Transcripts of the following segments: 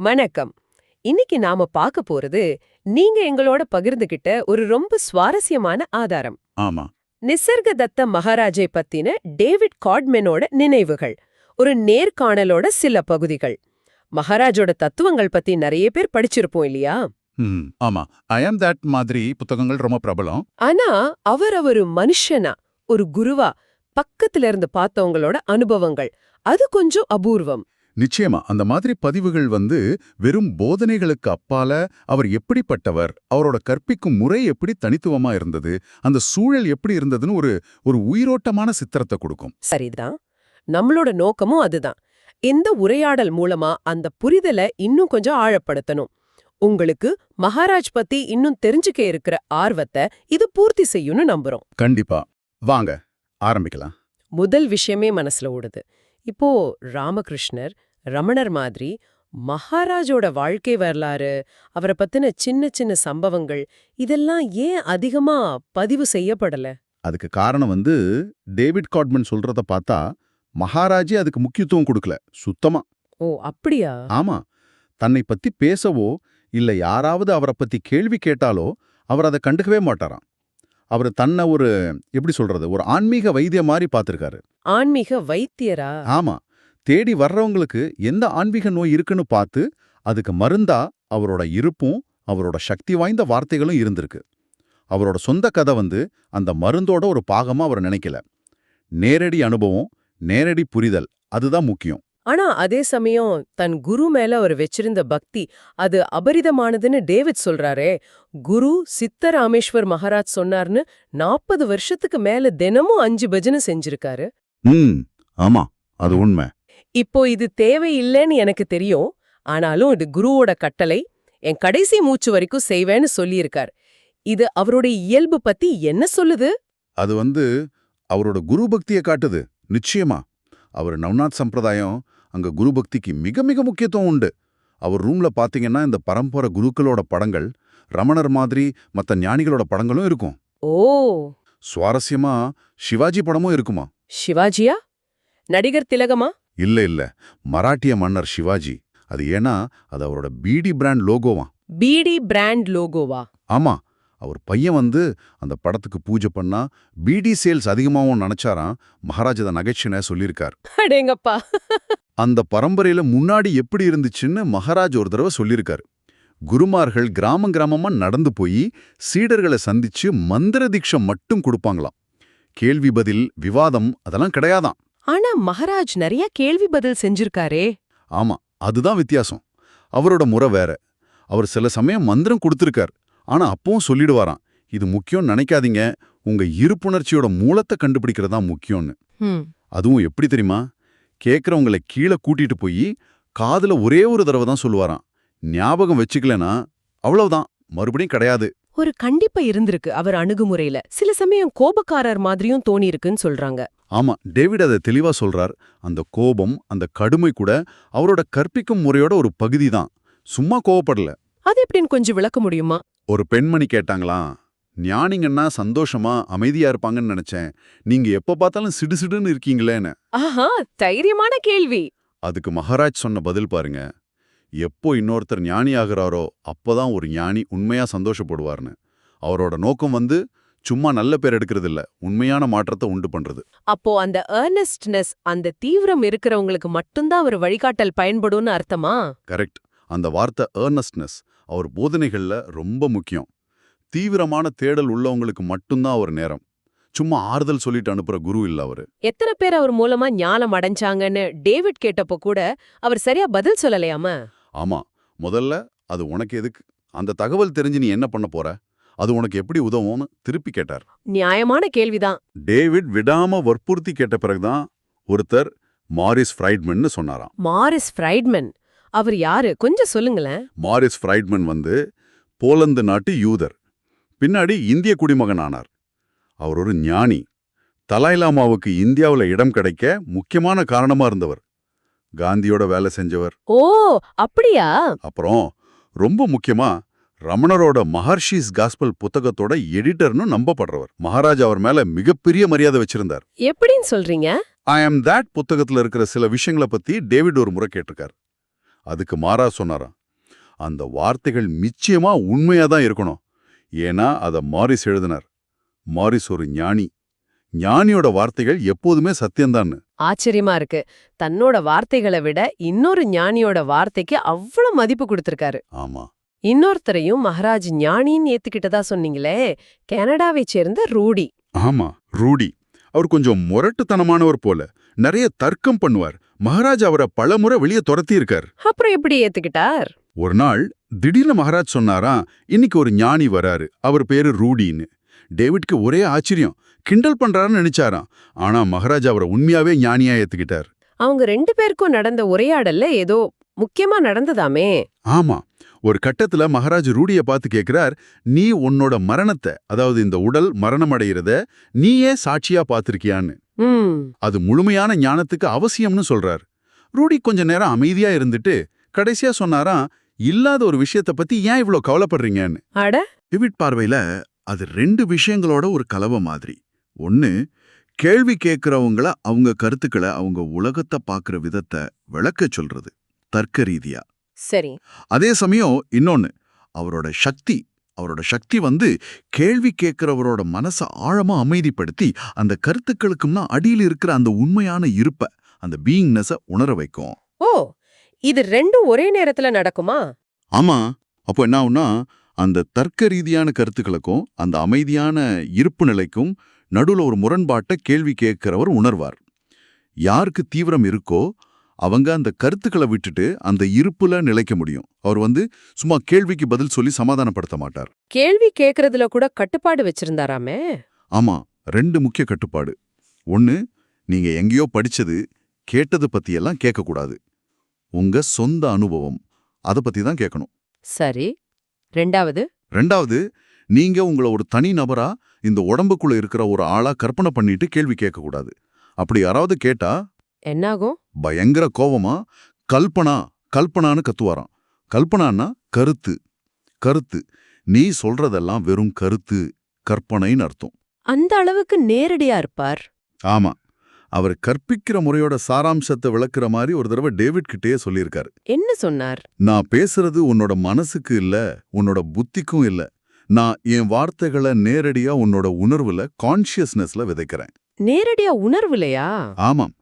வணக்கம். இன்னைக்கு நாம பார்க்க போறது நீங்க எங்களோட பகிர்ந்துகிட்ட ஒரு ரொம்ப சுவாரஸ்யமான ஆதாரம். ஆமா. நிசர்கதத்த மகாராஜை பத்தின டேவிட் காட்மெனோட நினைவுகள் ஒரு நேர்காணலோட சில பகுதிகள். மகாராஜோட தத்துவங்கள் பத்தி நிறைய பேர் படிச்சிருப்போம் இல்லையா? ஆமா. ஐ ஆம் தட் மாதிரி புத்தகங்கள் ரொம்ப பிரபலம். ஆனா அவர் ஒரு மனுஷனா ஒரு குருவா பக்கத்துல இருந்து பார்த்தவங்களோட அனுபவங்கள் அது கொஞ்சம் அபூர்வம். நிச்சயமா அந்த மாதிரி பதிவுகள் வந்து வெறும் போதனைகளுக்கு அப்பால அவர் எப்படிப்பட்டவர் அவரோட கற்பிக்கும் முறை எப்படி தனித்துவமா இருந்தது அந்த சூழல் எப்படி இருந்ததுன்னு ஒரு ஒரு உயிரோட்டமான சித்திரத்தை கொடுக்கும். சரிதான். நம்மளோட நோக்கமும் அதுதான். இந்த உரையாடல் மூலமா அந்த புரிதலை இன்னும் கொஞ்சம் ஆழப்படுத்தணும். உங்களுக்கு மகாராஜ் பத்தி இன்னும் தெரிஞ்சுக்க இருக்கிற ஆர்வத்தை இது பூர்த்தி செய்யும்னு நம்புறோம். கண்டிப்பா. வாங்க ஆரம்பிக்கலாம். முதல் விஷயமே மனசுல ஓடுது. இப்போ ராமகிருஷ்ணர் ரமணர் மாதிரி மகாராஜோட வாழ்க்கை வரலாறு அவரை பத்தின சின்ன சின்ன சம்பவங்கள் இதெல்லாம் ஏன் அதிகமா பதிவு செய்யப்படல? அதுக்கு காரணம் வந்து டேவிட் காட்மன் சொல்றத பார்த்தா மகாராஜே அதுக்கு முக்கியத்துவம் கொடுக்கல சுத்தமா. ஓ அப்படியா? ஆமா. தன்னை பத்தி பேசவோ இல்ல யாராவது அவரை பத்தி கேள்வி கேட்டாலோ அவர் அதை கண்டுக்கவே மாட்டாராம். அவர் தன்னை ஒரு எப்படி சொல்றது ஒரு ஆன்மீக வைத்திய மாதிரி பார்த்திருக்காரு. ஆன்மீக வைத்தியரா? ஆமா. தேடி வர்றவங்களுக்கு எந்த ஆன்மீக நோய் இருக்குன்னு பார்த்து அதுக்கு மருந்தா அவரோட இருப்பும் அவரோட சக்தி வாய்ந்த வார்த்தைகளும் இருந்திருக்கு. அவரோட சொந்த கதை வந்து அந்த மருந்தோட ஒரு பாகமா அவர் நினைக்கல. நேரடி அனுபவம் நேரடி புரிதல் அதுதான் முக்கியம். ஆனா அதே சமயம் தன் குரு மேல அவர் வச்சிருந்த பக்தி அது அபரிதமானதுன்னு டேவிட் சொல்றாரே. குரு சித்தராமேஸ்வர் மகாராஜ் சொன்னார்னு நாற்பது வருஷத்துக்கு மேல தினமும் அஞ்சு பஜனை செஞ்சிருக்காரு. ஆமா அது உண்மை. இப்போ இது தேவையில்லைன்னு எனக்கு தெரியும். ஆனாலும் இது குருவோட கட்டளை என் கடைசி மூச்சு வரைக்கும் செய்வேன்னு சொல்லியிருக்கார். இது அவருடைய இயல்பு பத்தி என்ன சொல்லுது? அது வந்து அவரோட குரு பக்தியை காட்டுது நிச்சயமா. அவர் நவ்நாத் சம்பிரதாயம் அங்க குரு பக்திக்கு மிக மிக முக்கியத்துவம் உண்டு. அவர் ரூம்ல பாத்தீங்கன்னா இந்த பரம்பரை குருக்களோட படங்கள் ரமணர் மாதிரி மத்த ஞானிகளோட படங்களும் இருக்கும். ஓ! சுவாரஸ்யமா சிவாஜி படமும் இருக்குமா? சிவாஜியா? நடிகர் திலகமா? இல்ல இல்ல. மராட்டிய மன்னர் சிவாஜி. அது ஏன்னா அது அவரோட பிடி பிராண்ட் லோகோவாம் பிடி பிராண்ட் லோகோவா? ஆமா. அவர் பையன் வந்து அந்த படத்துக்கு பூஜை பண்ணா பிடி சேல்ஸ் அதிகமாகவும் நினைச்சாராம். மகாராஜ் அதை நகைச்சுனை சொல்லியிருக்கார். அடேங்கப்பா. அந்த பரம்பரையில முன்னாடி எப்படி இருந்துச்சுன்னு மகாராஜ் ஒரு தடவை சொல்லியிருக்காரு. குருமார்கள் கிராமம் கிராமமா நடந்து போய் சீடர்களை சந்திச்சு மந்திர தீட்சம் மட்டும் கொடுப்பாங்களாம். கேள்வி பதில் விவாதம் அதெல்லாம் கிடையாதாம். ஆனா மகாராஜ் நிறைய கேள்வி பதில் செஞ்சிருக்காரே. ஆமா அதுதான் வித்தியாசம். அவரோட முறை வேற. அவர் சில சமயம் மந்திரம் கொடுத்திருக்கார். ஆனா அப்பவும் சொல்லிடுவாராம் இது முக்கியம் நினைக்காதீங்க உங்க இருப்புணர்ச்சியோட மூலத்தை கண்டுபிடிக்கிறது தான் முக்கியம்னு. அதுவும் எப்படி தெரியுமா? கேட்கறவங்கள கீழே கூட்டிட்டு போய் காதுல ஒரே ஒரு தடவை தான் சொல்லுவாராம் ஞாபகம் வச்சுக்கலனா? அவ்வளவுதான் மறுபடியும் கிடையாது. ஒரு கண்டிப்பா இருந்திருக்கு அவர் அணுகுமுறையில. சில சமயம் கோபக்காரர் மாதிரியும் தோணியிருக்குன்னு சொல்றாங்க. ஆமா டேவிட் அதை தெளிவா சொல்றார். அந்த கோபம் அந்த கடுமை கூட அவரோட கற்பிக்கும் முறையோட ஒரு பகுதி தான் சும்மா கோவப்படல. அது எப்படின்னு கொஞ்சம் விளக்க முடியுமா? ஒரு பெண்மணி கேட்டாங்களாம் ஞானிங்கன்னா சந்தோஷமா அமைதியா இருப்பாங்கன்னு நினைச்சேன். நீங்க எப்ப பார்த்தாலும் சிடுசிடுன்னு இருக்கீங்களேன்னு. ஆஹா தைரியமான கேள்வி. அதுக்கு மகாராஜ் சொன்ன பதில் பாருங்க. எப்போ இன்னொருத்தர் ஞானி ஆகுறாரோ அப்பதான் ஒரு ஞானி உண்மையா சந்தோஷப்படுவார்னு. அவரோட நோக்கம் வந்து சும்மா நல்ல பேர் எடுக்கிறது இல்ல உண்மையான மாற்றத்தை உண்டு பண்றது. அப்போ அந்த ஏர்னஸ்ட்னஸ் அந்த தீவிரம் இருக்கிறவங்களுக்கு மட்டும்தான் அவர் வழிகாட்டல் பயன்படும்னு அர்த்தமா? கரெக்ட். அந்த வார்த்தை ஏர்னஸ்ட்னஸ் அவர் போதனைகள்ல ரொம்ப முக்கியம். தீவிரமான தேடல் உள்ளவங்களுக்கு மட்டும்தான் அவர் நேரம். சும்மா ஆறுதல் சொல்லிட்டு அனுப்புற குரு இல்ல அவரு. எத்தனை பேர் அவர் மூலமா ஞானம் அடைஞ்சாங்கன்னு டேவிட் கேட்டப்போ கூட அவர் சரியா பதில் சொல்லலையாம? ஆமா. முதல்ல அது உனக்கு எதுக்கு? அந்த தகவல் தெரிஞ்சு நீ என்ன பண்ண போற? அது உனக்கு எப்படி உதவும்னு திருப்பி கேட்டார். நியாயமான கேள்விதான். டேவிட் விடாம வற்புறுத்தி கேட்ட பிறகுதான் ஒருத்தர் மாரிஸ் ஃப்ரைட்மன்னு சொன்னாராம். மாரிஸ் ஃப்ரைட்மன். அவர் யாரு? கொஞ்சம் சொல்லுங்களேன். மாரிஸ் ஃப்ரைட்மன் வந்து போலந்து நாட்டு யூதர். பின்னாடி இந்திய குடிமகன் ஆனார் அவர் ஒரு ஞானி. தலாய் லாமாவுக்கு இந்தியாவுல இடம் கிடைக்க முக்கியமான காரணமா இருந்தவர். காந்தியோட வேலை செஞ்சவர். ஓ அப்படியா? அப்புறம் ரொம்ப முக்கியமா ரமணரோட மஹர்ஷிஸ் காஸ்பல் புத்தகத்தோட எடிட்டர்னு நம்பப்படுறவர். மகாராஜ் அவர் மேல மிகப்பெரிய மரியாதை வச்சிருந்தார். எப்படின்னு சொல்றீங்க? ஐ ஆம் தட் புத்தகத்துல இருக்கிற சில விஷயங்களை பத்தி டேவிட் ஒரு முறை கேட்டிருக்கார். அதுக்கு மாறா சொன்னாராம். அந்த வார்த்தைகள் நிச்சயமா உண்மையா தான் இருக்கணும். ஏன்னா அத மாரிஸ் எழுதினார். மாரிஸ் ஒரு ஞானி. ஞானியோட வார்த்தைகள் எப்போதுமே சத்தியம்தான்னு. ஆச்சரியமா இருக்கு. தன்னோட வார்த்தைகளை விட இன்னொரு ஞானியோட வார்த்தைக்கு அவ்வளவு மதிப்பு கொடுத்திருக்காரு. ஆமா. இன்னொருத்தரையும் மகாராஜ் ஞானின்னு ஏத்துக்கிட்டதா சொன்னீங்களே கனடாவை சேர்ந்த ரூடி. ஆமா ரூடி. அவர் கொஞ்சம் முரட்டுத்தனமானவர் போல. நிறைய தர்க்கம் பண்ணுவார். மகாராஜ் அவரை பலமுறை வெளியே துரத்தி இருக்கார் அப்புறம் எப்படி ஏத்துக்கிட்டார்? ஒரு நாள் திடீர்னு மகாராஜ் சொன்னாராம் இன்னைக்கு ஒரு ஞானி வராரு. அவர் பேரு ரூடின்னு. டேவிட்க்கு ஒரே ஆச்சரியம். கிண்டல் பண்றாருன்னு நினைச்சாராம். ஆனா மகாராஜ் அவரை உண்மையாவே ஞானியா ஏத்துக்கிட்டார். அவங்க ரெண்டு பேருக்கும் நடந்த உரையாடல்ல ஏதோ முக்கியமா நடந்ததாமே. ஆமா. ஒரு கட்டத்துல மகாராஜ் ரூடிய பார்த்து கேக்குறார் நீ உன்னோட மரணத்தை அதாவது இந்த உடல் மரணமடைகிறத நீயே சாட்சியா பார்த்திருக்கியான்னு. அது முழுமையான ஞானத்துக்கு அவசியம்னு சொல்றார். ரூடி கொஞ்ச நேரம் அமைதியா இருந்துட்டு கடைசியா சொன்னாராம் இல்லாத ஒரு விஷயத்த பத்தி ஏன் இவ்ளோ கவலைப்படுறீங்கன்னு? டிவிட் பார்வையில அது ரெண்டு விஷயங்களோட ஒரு கலவை மாதிரி. ஒன்னு கேள்வி கேட்கறவங்கள அவங்க கருத்துக்களை அவங்க உலகத்தை பார்க்குற விதத்தை விளக்கச் சொல்றது தர்க்க ரீதியா. சரி. அதே சமயம் இன்னொன்னு அவரோட சக்தி அவரோட சக்தி வந்து கேள்வி கேட்கிறவரோட மனசை ஆழமா அமைதிப்படுத்தி அந்த கருத்துக்களுக்கும்னா அடியில் இருக்கிற அந்த உண்மையான இருப்ப அந்த பீயிங்னஸ உணர வைக்கும். ஓ இது ரெண்டும் ஒரே நேரத்துல நடக்குமா? ஆமா. அப்போ என்ன அந்த தர்க்க ரீதியான கருத்துக்களுக்கும் அந்த அமைதியான இருப்பு நிலைக்கும் நடுவுல ஒரு முரண்பாட்டை கேள்வி கேட்கிறவர் உணர்வார். யாருக்கு தீவிரம் இருக்கோ அவங்க அந்த கருத்துக்களை விட்டுட்டு அந்த இருப்புல நிலைக்க முடியும். அவர் வந்து சும்மா கேள்விக்கு பதில் சொல்லி சமாதானப்படுத்த மாட்டார். கேள்வி கேக்குறதுல கூட கட்டுப்பாடு வச்சிருந்தாராமே? ஆமா ரெண்டு முக்கிய கட்டுப்பாடு. ஒன்னு நீங்க எங்கேயோ படிச்சது கேட்டது பத்தியெல்லாம் கேட்கக்கூடாது உங்க சொந்த அனுபவம் அதை பத்தி தான் கேட்கணும் சரி ரெண்டாவது? ரெண்டாவது நீங்க உங்களை ஒரு தனி நபரா இந்த உடம்புக்குள்ள இருக்கிற ஒரு ஆளா கற்பனை பண்ணிட்டு கேள்வி கேட்கக்கூடாது அப்படி யாராவது கேட்டா என்னாகும்? பயங்கர கோவமா கல்பனா கல்பனான்னு கத்துவாராம். கல்பனான்னா கருத்து. கருத்து. நீ சொல்றதெல்லாம் வெறும் கருத்து கற்பனைன்னு அர்த்தம். அந்த அளவுக்கு நேரடியா இருப்பார். ஆமா. அவர் கற்பிக்கிற முறையோட சாராம்சத்தை விளக்குற மாதிரி ஒரு தடவை டேவிட் கிட்டேயே சொல்லியிருக்காரு. என்ன சொன்னார்? நான் பேசுறது உன்னோட மனசுக்கு இல்ல உன்னோட புத்திக்கும் இல்ல. நான் என் வார்த்தைகளை நேரடியா உன்னோட உணர்வுல கான்ஷியஸ்னஸ்ல விதைக்கிறேன். நேரடியா உணர்வுலையா? ஆமாம்.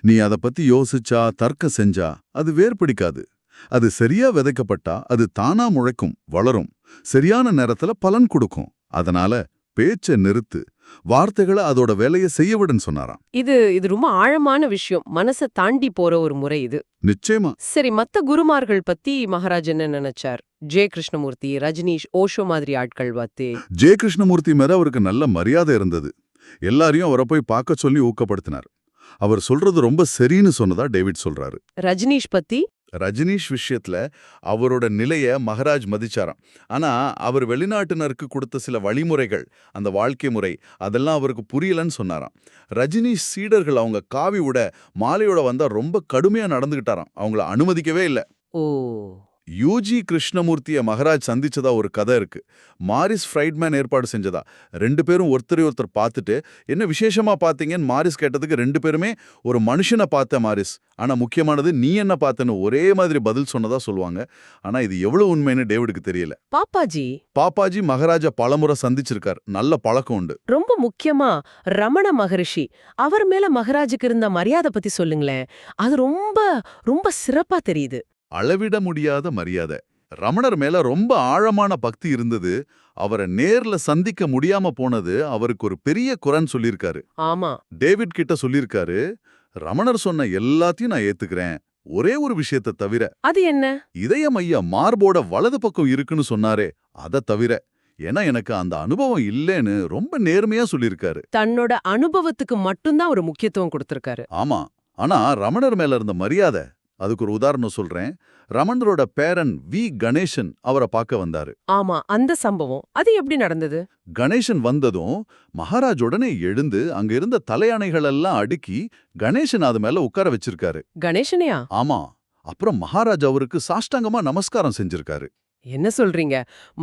நீ அத பத்தி யோசிச்சா தர்க்கம் செஞ்சா அது வேர் பிடிக்காது. அது சரியா விதைக்கப்பட்டா அது தானா முளைக்கும் வளரும். சரியான நேரத்துல பலன் கொடுக்கும். அதனால பேச்ச நிறுத்து வார்த்தைகளை அதோட வேலையை செய்ய விடுன்னு சொன்னாராம். இது இது ரொம்ப ஆழமான விஷயம். மனசை தாண்டி போற ஒரு முறை இது. நிச்சயமா. சரி மத்த குருமார்கள் பத்தி மகாராஜ் என்ன நினைச்சார்? ஜெய கிருஷ்ணமூர்த்தி ரஜினிஷ் ஓஷோ மாதிரி ஆட்கள் பத்தி. ஜெய கிருஷ்ணமூர்த்தி மேல அவருக்கு நல்ல மரியாதை இருந்தது. எல்லாரையும் அவரை போய் பார்க்க சொல்லி ஊக்கப்படுத்தினார். அவர் சொல்றது ரொம்ப சரின்னு சொன்னதா டேவிட் சொல்றாரு. ரஜினிஷ் பத்தி? ரஜினிஷ் விஷயத்துல அவரோட நிலைய மகராஜ் மதிச்சாராம். ஆனா அவர் வெளிநாட்டினருக்கு கொடுத்த சில வழிமுறைகள் அந்த வாழ்க்கை முறை அதெல்லாம் அவருக்கு புரியலன்னு சொன்னாராம். ரஜினிஷ் சீடர்கள் அவங்க காவி உட மாலையோட வந்தா ரொம்ப கடுமையா நடந்துகிட்டாராம். அவங்கள அனுமதிக்கவே இல்ல. ஓ. யூஜி கிருஷ்ணமூர்த்திய மகராஜ் சந்திச்சதா ஒரு கதை இருக்கு. மாரிஸ் ஃப்ரைட்மேன் ஏற்பாடு செஞ்சதா? ரெண்டு பேரும் ஒருத்தரை ஒருத்தர் பார்த்துட்டு என்ன விசேஷமா பார்த்தீங்கன்னு மாரிஸ் கேட்டதுக்கு ரெண்டு பேருமே ஒரு மனுஷனை பார்த்த மாரிஸ். ஆனா முக்கியமானது நீ என்ன பார்த்தேன்னு ஒரே மாதிரி பதில் சொன்னதா சொல்லுவாங்க. ஆனா இது எவ்வளவு உண்மைன்னு டேவிடுக்கு தெரியல. பாப்பாஜி. பாப்பாஜி மகாராஜா பலமுறை சந்திச்சிருக்கார். நல்ல பழக்கம் உண்டு. ரொம்ப முக்கியமா ரமண மகரிஷி. அவர் மேல மகராஜுக்கு இருந்த மரியாதை பத்தி சொல்லுங்களேன். அது ரொம்ப ரொம்ப சிறப்பா தெரியுது. அளவிட முடியாத மரியாதை. ரமணர் மேல ரொம்ப ஆழமான பக்தி இருந்தது. அவரை நேர்ல சந்திக்க முடியாம போனது அவருக்கு ஒரு பெரிய குறைன்னு சொல்லியிருக்காரு. ஆமா. டேவிட் கிட்ட சொல்லியிருக்காரு ரமணர் சொன்ன எல்லாத்தையும் நான் ஏத்துக்கிறேன். ஒரே ஒரு விஷயத்தை தவிர அது என்ன? இதயம் ஐயா மார்போட வலது பக்கம் இருக்குன்னு சொன்னாரே அதை தவிர. ஏன்னா எனக்கு அந்த அனுபவம் இல்லைன்னு ரொம்ப நேர்மையா சொல்லியிருக்காரு. தன்னோட அனுபவத்துக்கு மட்டும்தான் ஒரு முக்கியத்துவம் கொடுத்திருக்காரு. ஆமா. ஆனா ரமணர் மேல இருந்த மரியாதை அதுக்கு ஒரு உதாரணம் சொல்றேன். ரமணரோட பேரன் வி. கணேசன் அவரை பார்க்க வந்தாரு. ஆமா அந்த சம்பவம். அது எப்படி நடந்தது? கணேசன் வந்ததும் மகாராஜ் உடனே எழுந்து அங்க இருந்த தலையணைகள் எல்லாம் அடுக்கி கணேசன் அது மேல உட்கார வச்சிருக்காரு. கணேசனையா? ஆமா. அப்புறம் மகாராஜ் அவருக்கு சாஷ்டாங்கமா நமஸ்காரம் செஞ்சிருக்காரு. என்ன சொல்றீங்க?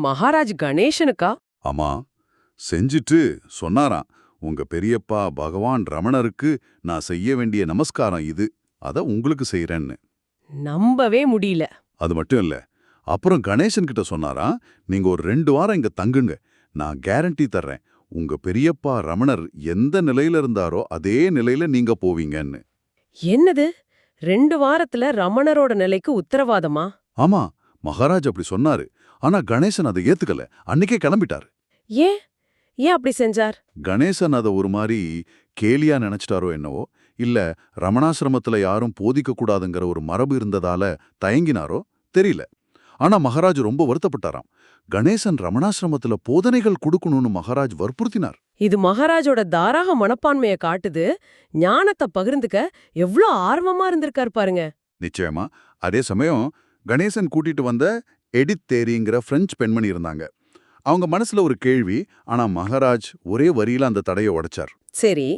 மகாராஜ் கணேசனுக்கா? ஆமா. செஞ்சிட்டு சொன்னாராம் உங்க பெரியப்பா பகவான் ரமணருக்கு நான் செய்ய வேண்டிய நமஸ்காரம் இது. அத உங்களுக்கு செய்யறேன்னு நம்பவே முடியல. அது மட்டும் இல்ல அப்புறம் கணேசன் கிட்ட சொன்னாரா நீங்க ஒரு ரெண்டு வாரம் இங்க தங்குங்க நான் கேரண்டி தர்றேன் உங்க பெரியப்பா ரமணர் எந்த நிலையில இருந்தாரோ அதே நிலையில நீங்க போவீங்கன்னு. என்னது? ரெண்டு வாரத்துல ரமணரோட நிலைக்கு உத்தரவாதமா? ஆமா மகாராஜ் அப்படி சொன்னாரு ஆனா கணேசன் அதை ஏத்துக்கல அன்னைக்கே கிளம்பிட்டாரு. ஏன்? ஏன் அப்படி செஞ்சார்? கணேசன் அதை ஒரு மாதிரி கேலியா நினைச்சிட்டாரோ என்னவோ இல்ல ரமணாசிரமத்துல யாரும் போதிக்க கூடாதுங்கிற ஒரு மரபு இருந்ததால தயங்கினாரோ தெரியல. ஆனா மகாராஜ் ரொம்ப வருத்தப்பட்டாராம். கணேசன் ரமணாசிரமத்துல போதனைகள் கொடுக்கணும்னு மகாராஜ் வற்புறுத்தினார். இது மகாராஜோட தாராக மனப்பான்மைய காட்டுது. ஞானத்தை பகிர்ந்துக்க எவ்ளோ ஆர்வமா இருந்திருக்காரு பாருங்க. நிச்சயமா. அதே சமயம் கணேசன் கூட்டிட்டு வந்த எடித் தேரிங்கிற பிரெஞ்சு பெண்மணி இருந்தாங்க. அவங்க மனசுல ஒரு கேள்வி ஆனா மகாராஜ் ஒரே வரியில அந்த தடையை உடைச்சார். சரி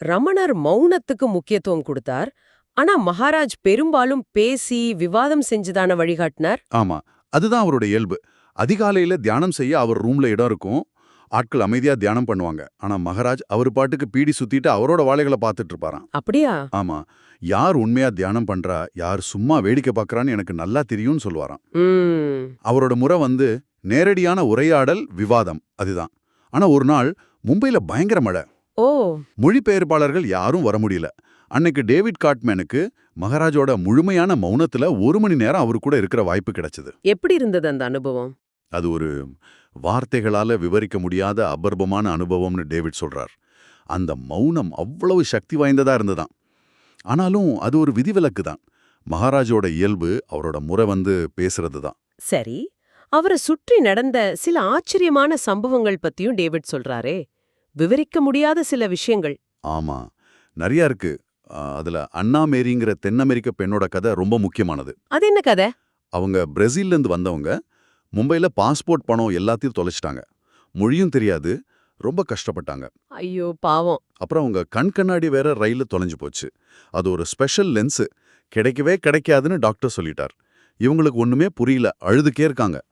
ரமணர் மௌனத்துக்கு முக்கியத்துவம் கொடுத்தார் ஆனா மகாராஜ் பெரும்பாலும் பேசி விவாதம் செஞ்சுதான வழிகாட்டினார்? ஆமா அதுதான் அவரோட இயல்பு. அதிகாலையில தியானம் செய்ய அவர் ரூம்ல இடம் இருக்கும் ஆட்கள் அமைதியா தியானம் பண்ணுவாங்க. ஆனா மகாராஜ் அவர் பாட்டுக்கு பீடி சுத்திட்டு அவரோட வாழைகளை பார்த்துட்டு இருப்பாராம். அப்படியா? ஆமா யார் உண்மையா தியானம் பண்றா யார் சும்மா வேடிக்கை பார்க்கறான்னு எனக்கு நல்லா தெரியும்னு சொல்லுவாராம். அவரோட முறை வந்து நேரடியான உரையாடல் விவாதம் அதுதான். ஆனா ஒரு நாள் மும்பைல பயங்கர மழை. ஓ. மொழிபெயர்ப்பாளர்கள் யாரும் வர முடியல. அன்னைக்கு டேவிட் காட்மேனுக்கு மகாராஜோட முழுமையான மௌனத்துல ஒரு மணி நேரம் அவர் கூட இருக்கிற வாய்ப்பு கிடைச்சது. எப்படி இருந்தது அந்த அனுபவம்? அது ஒரு வார்த்தைகளால விவரிக்க முடியாத அபர்பமான அனுபவம்னு டேவிட் சொல்றார். அந்த மௌனம் அவ்வளவு சக்தி வாய்ந்ததா இருந்ததாம். ஆனாலும் அது ஒரு விதிவிலக்கு தான் மகாராஜோட இயல்பு அவரோட முறை வந்து பேசுறது தான் சரி. அவரை சுற்றி நடந்த சில ஆச்சரியமான சம்பவங்கள் பத்தியும் டேவிட் சொல்றாரே. விவரிக்க முடியாத சில விஷயங்கள். ஆமா. நிறைய இருக்கு. அதுல அண்ணா மேரிங்கிற தென் அமெரிக்க பெண்ணோட கதை ரொம்ப முக்கியமானது. அது என்ன கதை? அவங்க பிரேசில்ல இருந்து வந்தவங்க மும்பைல பாஸ்போர்ட் பணம் எல்லாத்தையும் தொலைச்சிட்டாங்க. மொழியும் தெரியாது. ரொம்ப கஷ்டப்பட்டாங்க. ஐயோ பாவம். அப்புறம் அவங்க கண் கண்ணாடி வேற ரயில்ல தொலைஞ்சு போச்சு. அது ஒரு ஸ்பெஷல் லென்ஸு. கிடைக்கவே கிடைக்காதுன்னு டாக்டர் சொல்லிட்டார். இவங்களுக்கு ஒண்ணுமே புரியல. அழுதுக்கே இருக்காங்க.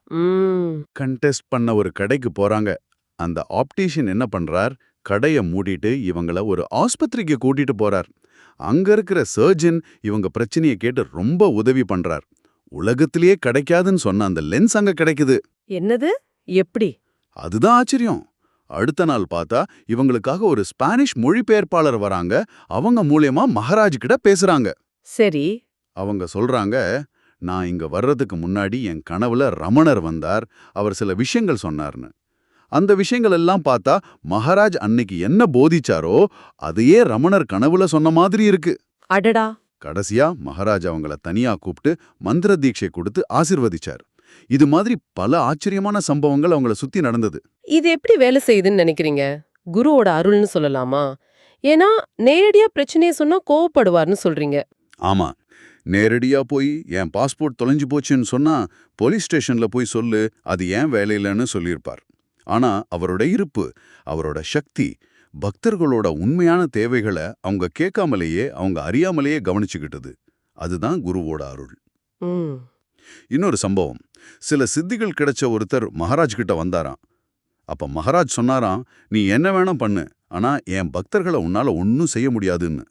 கண்டெஸ்ட் பண்ண ஒரு கடைக்கு போறாங்க. அந்த ஆப்டிஷியன் என்ன பண்றார்? கடைய மூடிட்டு இவங்கள ஒரு ஆஸ்பத்திரிக்கு கூட்டிட்டு போறார். அங்க இருக்கிற சர்ஜன் இவங்க பிரச்சனையை கேட்டு ரொம்ப உதவி பண்றார். உலகத்திலேயே கிடைக்காதுன்னு சொன்ன அந்த லென்ஸ் அங்க கிடைக்குது. என்னது? எப்படி? அதுதான் ஆச்சரியம். அடுத்த நாள் பார்த்தா இவங்களுக்காக ஒரு ஸ்பானிஷ் மொழிபெயர்ப்பாளர் வராங்க. அவங்க மூலியமா மகாராஜ் கிட்ட பேசுறாங்க. சரி. அவங்க சொல்றாங்க நான் இங்க வர்றதுக்கு முன்னாடி என் கனவுல ரமணர் வந்தார் அவர் சில விஷயங்கள் சொன்னார்னு. அந்த விஷயங்கள் எல்லாம் பார்த்தா மகாராஜ் அன்னைக்கு என்ன போதிச்சாரோ அதையே ரமணர் கனவுல சொன்ன மாதிரி இருக்கு. அடடா! கடைசியா மகாராஜ் அவங்கள தனியா கூப்பிட்டு மந்திர தீட்சை கொடுத்து ஆசிர்வதிச்சார். இது மாதிரி பல ஆச்சரியமான சம்பவங்கள் அவங்கள சுத்தி நடந்தது. இது எப்படி வேலை செய்யுதுன்னு நினைக்கிறீங்க? குருவோட அருள்னு சொல்லலாமா? ஏன்னா நேரடியா பிரச்சனைய சொன்னா கோவப்படுவார்னு சொல்றீங்க. ஆமா. நேரடியா போய் என் பாஸ்போர்ட் தொலைஞ்சு போச்சுன்னு சொன்னா போலீஸ் ஸ்டேஷன்ல போய் சொல்லு அது ஏன் வேலையிலன்னு சொல்லியிருப்பார். ஆனா அவரோட இருப்பு அவரோட சக்தி பக்தர்களோட உண்மையான தேவைகளை அவங்க கேட்காமலேயே அவங்க அறியாமலேயே கவனிச்சுக்கிட்டது. அதுதான் குருவோட அருள். இன்னொரு சம்பவம். சில சித்திகள் கிடைச்ச ஒருத்தர் மகாராஜ் கிட்ட வந்தாராம். அப்ப மகாராஜ் சொன்னாராம் நீ என்ன வேணாம் பண்ணு ஆனா என் பக்தர்களை உன்னால ஒன்னும் செய்ய முடியாதுன்னு.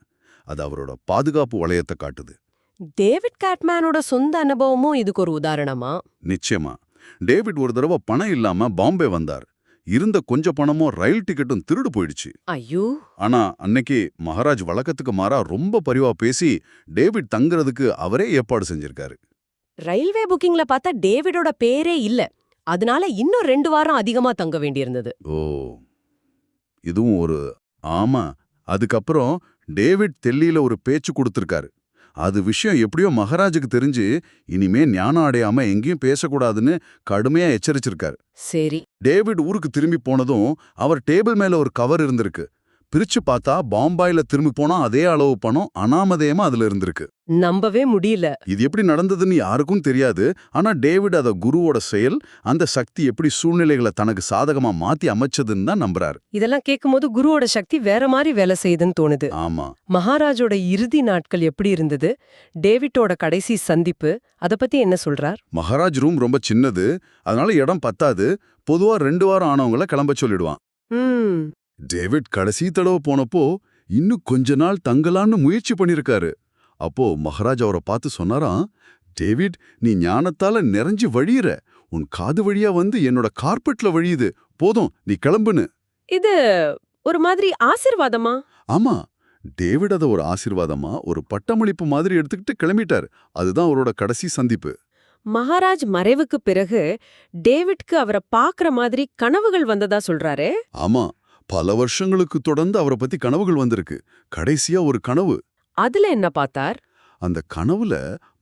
அது அவரோட பாதுகாப்பு வளையத்தை காட்டுது. டேவிட் காட்மேனோட சொந்த அனுபவமும் இதுக்கு ஒரு உதாரணமா? நிச்சயமா. டேவிட் ஒரு தடவை பணம் இல்லாம பாம்பே வந்தார். இருந்த கொஞ்ச பணமும் ரயில் டிக்கெட்டும் திருடு போயிடுச்சு. ஐயோ. ஆனா அன்னைக்கு மகாராஜ் வழக்கத்துக்கு மாறா ரொம்ப பரிவா பேசி டேவிட் தங்குறதுக்கு அவரே ஏற்பாடு செஞ்சிருக்காரு. ரயில்வே புக்கிங்ல பார்த்தா டேவிடோட பேரே இல்ல. அதனால இன்னும் ரெண்டு வாரம் அதிகமா தங்க வேண்டியிருந்தது. ஓ. இதுவும் ஒரு ஆமா. அதுக்கப்புறம் டேவிட் தெல்லியில ஒரு பேச்சு கொடுத்திருக்காரு. அது விஷயம் எப்படியோ மகாராஜுக்கு தெரிஞ்சு இனிமே ஞானம் அடையாம எங்கேயும் பேசக்கூடாதுன்னு கடுமையா எச்சரிச்சிருக்காரு. சரி. டேவிட் ஊருக்கு திரும்பி போனதும் அவர் டேபிள் மேல ஒரு கவர் இருந்திருக்கு. பிரிச்சு பார்த்தா பாம்பாயில திரும்பி போனா அதே அளவு பணம் அனாமதேயமா அதுல இருந்திருக்கு. நம்பவே முடியல. இது எப்படி நடந்ததுன்னு யாருக்கும் தெரியாது. ஆனா டேவிட் அத குருவோட செயல் அந்த சக்தி எப்படி சூழ்நிலைகளை தனக்கு சாதகமா மாத்தி அமைச்சதுன்னு தான் நம்புறாரு. இதெல்லாம் கேட்கும்போது குருவோட சக்தி வேற மாதிரி வேலை செய்யுதுன்னு தோணுது. ஆமா. மகாராஜோட இறுதி நாட்கள் எப்படி இருந்தது? டேவிட்டோட கடைசி சந்திப்பு அத பத்தி என்ன சொல்றார்? மகாராஜ் ரூம் ரொம்ப சின்னது. அதனால இடம் பத்தாது. பொதுவா ரெண்டு வாரம் ஆனவங்கள கிளம்ப சொல்லிடுவான். ம். டேவிட் கடைசி தடவை போனப்போ இன்னும் கொஞ்ச நாள் தங்கலான்னு முயற்சி பண்ணிருக்காரு. அப்போ மகாராஜ் அவரை பார்த்து சொன்னாராம் டேவிட் நீ ஞானத்தால நிறைஞ்சு வழியிற. உன் காது வழியா வந்து என்னோட கார்பெட்ல வழியுது. போதும் நீ கிளம்புன்னு. இது ஒரு மாதிரி ஆசிர்வாதமா? ஆமா. டேவிட் அதை ஒரு ஆசீர்வாதமா ஒரு பட்டமளிப்பு மாதிரி எடுத்துக்கிட்டு கிளம்பிட்டார். அதுதான் அவரோட கடைசி சந்திப்பு. மகாராஜ் மறைவுக்கு பிறகு டேவிட்க்கு அவரை பாக்குற மாதிரி கனவுகள் வந்ததா சொல்றாரே? ஆமா. பல வருஷங்களுக்கு தொடர்ந்து அவரை பத்தி கனவுகள் வந்திருக்கு. கடைசியா ஒரு கனவு. அதுல என்ன பார்த்தார்? அந்த கனவுல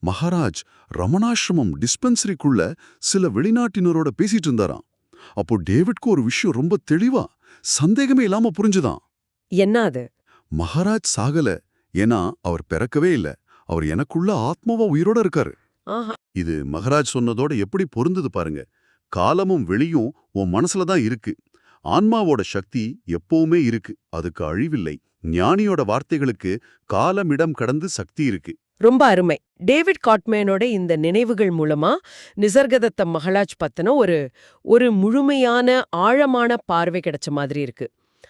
மகாராஜ் ரமணாசிரமம் டிஸ்பென்சரிக்குள்ள சில வெளிநாட்டினரோட பேசிட்டு இருந்தாராம். அப்போ டேவிட்க்கு ஒரு விஷயம் ரொம்ப தெளிவா சந்தேகமே இல்லாம புரிஞ்சுதான். என்ன அது? மகாராஜ் சாகல ஏன்னா அவர் பிறக்கவே இல்ல. அவர் எனக்குள்ள ஆத்மாவா உயிரோட இருக்காரு. இது மகாராஜ் சொன்னதோட எப்படி பொருந்தது பாருங்க. காலமும் வெளியும் உன் மனசுல தான் இருக்கு. ஆன்மாவோட சக்தி எப்பவுமே இருக்கு. அதுக்கு அழிவில்லை. ஞானியோட வார்த்தைகளுக்கு காலமிடம் கடந்து சக்தி இருக்கு. ரொம்ப அருமை. டேவிட் காட்மேனோட இந்த நினைவுகள் மூலமா நிசர்கதத்த மகாராஜ் பத்தின ஒரு ஒரு முழுமையான ஆழமான பார்வை கிடைச்ச மாதிரி இருக்கு.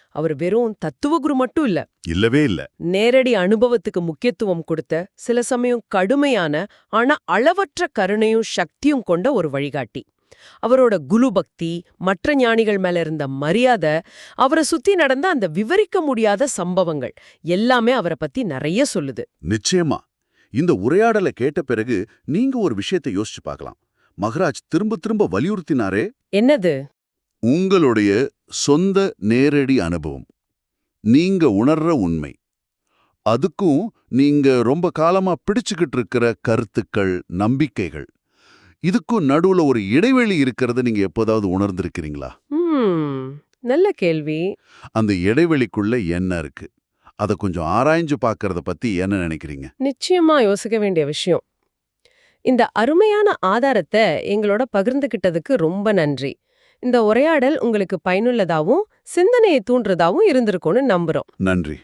அவர் வெறும் தத்துவகுரு மட்டும் இல்ல. இல்லவே இல்ல. நேரடி அனுபவத்துக்கு முக்கியத்துவம் கொடுத்த சில சமயம் கடுமையான ஆனா அளவற்ற கருணையும் சக்தியும் கொண்ட ஒரு வழிகாட்டி. அவரோட குரு பக்தி மற்ற ஞானிகள் மேல இருந்த மரியாதை அவரை சுத்தி நடந்த அந்த விவரிக்க முடியாத சம்பவங்கள் எல்லாமே அவரை பத்தி நிறைய சொல்லுது. நிச்சயமா. இந்த உரையாடலை கேட்ட பிறகு நீங்க ஒரு விஷயத்தை யோசிச்சு பார்க்கலாம். மகராஜ் திரும்ப திரும்ப வலியுறுத்தினாரே? என்னது? உங்களுடைய சொந்த நேரடி அனுபவம். நீங்க உணர்ற உண்மை. அதுக்கும் நீங்க ரொம்ப காலமா பிடிச்சுக்கிட்டு இருக்கிற கருத்துக்கள் நம்பிக்கைகள். இதுக்கும் நடுவுல ஒரு இடைவெளி இருக்கிறத நீங்க எப்போதாவது உணர்ந்திருக்கிறீங்களா? நல்ல கேள்வி. அந்த இடைவெளிக்குள்ள என்ன இருக்கு? அதை கொஞ்சம் ஆராய்ஞ்சு பார்க்கறத பத்தி என்ன நினைக்கிறீங்க? நிச்சயமா யோசிக்க வேண்டிய விஷயம். இந்த அருமையான ஆதாரத்தை எங்களோட பகிர்ந்துகிட்டதுக்கு ரொம்ப நன்றி. இந்த உரையாடல் உங்களுக்கு பயனுள்ளதாவும் சிந்தனையை தூண்டுறதாவும் இருந்திருக்கும்னு நம்புறோம். நன்றி.